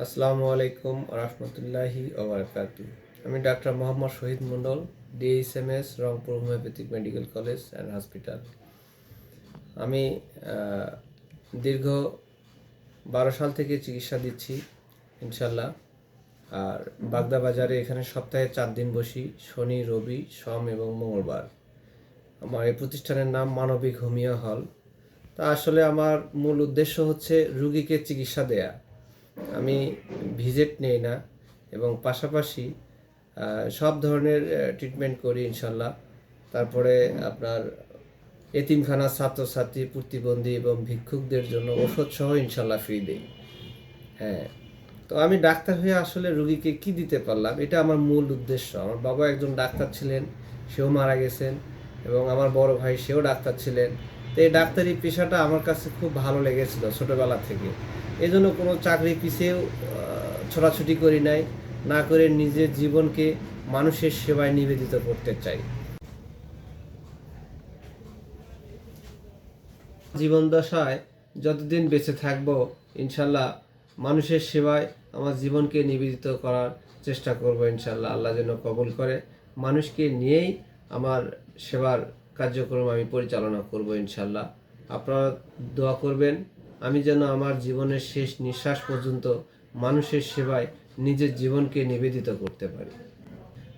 আসসালামু আলাইকুম রহমতুল্লাহি ওবরাকাত আমি doctor Mohammad Shahid Mondal DSMS Rangpur homeopathic medical college and hospital. আমি দীর্ঘ বারো সাল থেকে চিকিৎসা দিচ্ছি, ইনশাল্লাহ। আর বাগদা বাজারে এখানে সপ্তাহে চার দিন বসি, শনি, রবি, সোম এবং মঙ্গলবার। আমার এই প্রতিষ্ঠানের নাম মানবিক হোমিও হল। তা আসলে আমার মূল উদ্দেশ্য হচ্ছে রুগীকে চিকিৎসা দেয়া। আমি ভিজিট নেই না এবং পাশাপাশি সব ধরনের ট্রিটমেন্ট করি ইনশাল্লাহ। তারপরে আপনার এতিমখানা ছাত্রছাত্রী প্রতিবন্ধী এবং ভিক্ষুকদের জন্য ওষুধ সহ ইনশাল্লাহ ফ্রি দিই। হ্যাঁ তো আমি ডাক্তার হয়ে আসলে রুগীকে কি দিতে পারলাম? এটা আমার মূল উদ্দেশ্য। আমার বাবা একজন ডাক্তার ছিলেন, সেও মারা গেছেন এবং আমার বড় ভাই সেও ডাক্তার ছিলেন। তো এই ডাক্তারি পেশাটা আমার কাছে খুব ভালো লেগেছিল ছোটবেলা থেকে। এই জন্য কোনো চাকরি আহ, ছোটাছুটি করি নাই। না করে নিজের জীবনকে মানুষের সেবায় নিবেদিত করতে চাই। জীবন দশায় যতদিন বেঁচে থাকব ইনশাল্লাহ মানুষের সেবায় আমার জীবনকে নিবেদিত করার চেষ্টা করব ইনশাল্লাহ। আল্লাহ যেন কবল করে। মানুষকে নিয়েই আমার সেবার কার্যক্রম আমি পরিচালনা করব ইনশাল্লাহ। আপনারা দোয়া করবেন। আমি যেন আমার জীবনের শেষ নিঃশ্বাস পর্যন্ত মানুষের সেবায় নিজের জীবনকে নিবেদিত করতে পারি।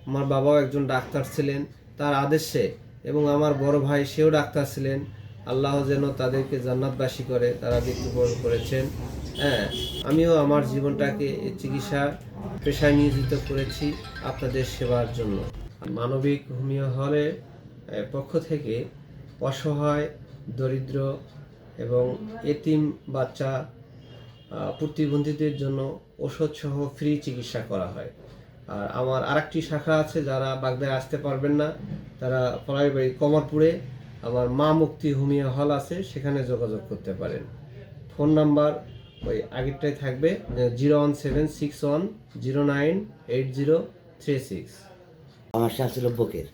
আমার বাবাও একজন ডাক্তার ছিলেন, তার আদেশে এবং আমার বড় ভাই সেও ডাক্তার ছিলেন। আল্লাহ যেন তাদেরকে জান্নাতবাসী করে, তারা মৃত্যুবরণ করেছেন। হ্যাঁ আমিও আমার জীবনটাকে চিকিৎসা পেশায় নিয়োজিত করেছি আপনাদের সেবার জন্য। মানবিক হোমিও হলের পক্ষ থেকে অসহায়, দরিদ্র এবং এতিম বাচ্চা প্রতিবন্ধীদের জন্য ওষুধ সহ ফ্রি চিকিৎসা করা হয়। আর আমার আরেকটি শাখা আছে, যারা বাগদায় আসতে পারবেন না, তারা পলাইবাড়ি কমরপুরে আমার মা মুক্তি হোমিও হল আছে, সেখানে যোগাযোগ করতে পারেন। ফোন নাম্বার ওই আগেরটাই থাকবে, zero one seven six one zero nine eight zero three six. আমার সমস্যা ছিল বুকের।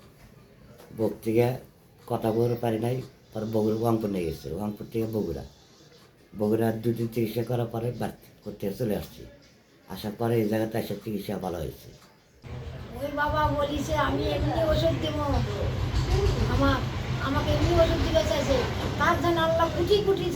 বুক থেকে কথা বলতে পারি নাই। পরে বগুড়া, রংপুর নিয়ে গেছে। রংপুর থেকে বগুড়া। বগুড়ার দুদিন চিকিৎসা করার পরে বাড়তি করতে চলে আসছি। আসার পরে এই জায়গাতে এসে চিকিৎসা ভালো হয়েছে। ওই বাবা আমি এমনি ওষুধ দেব। আমাকে এমনি ওষুধ দিতে চাইছে। তার জন্য আল্লাহ কুটি কুটি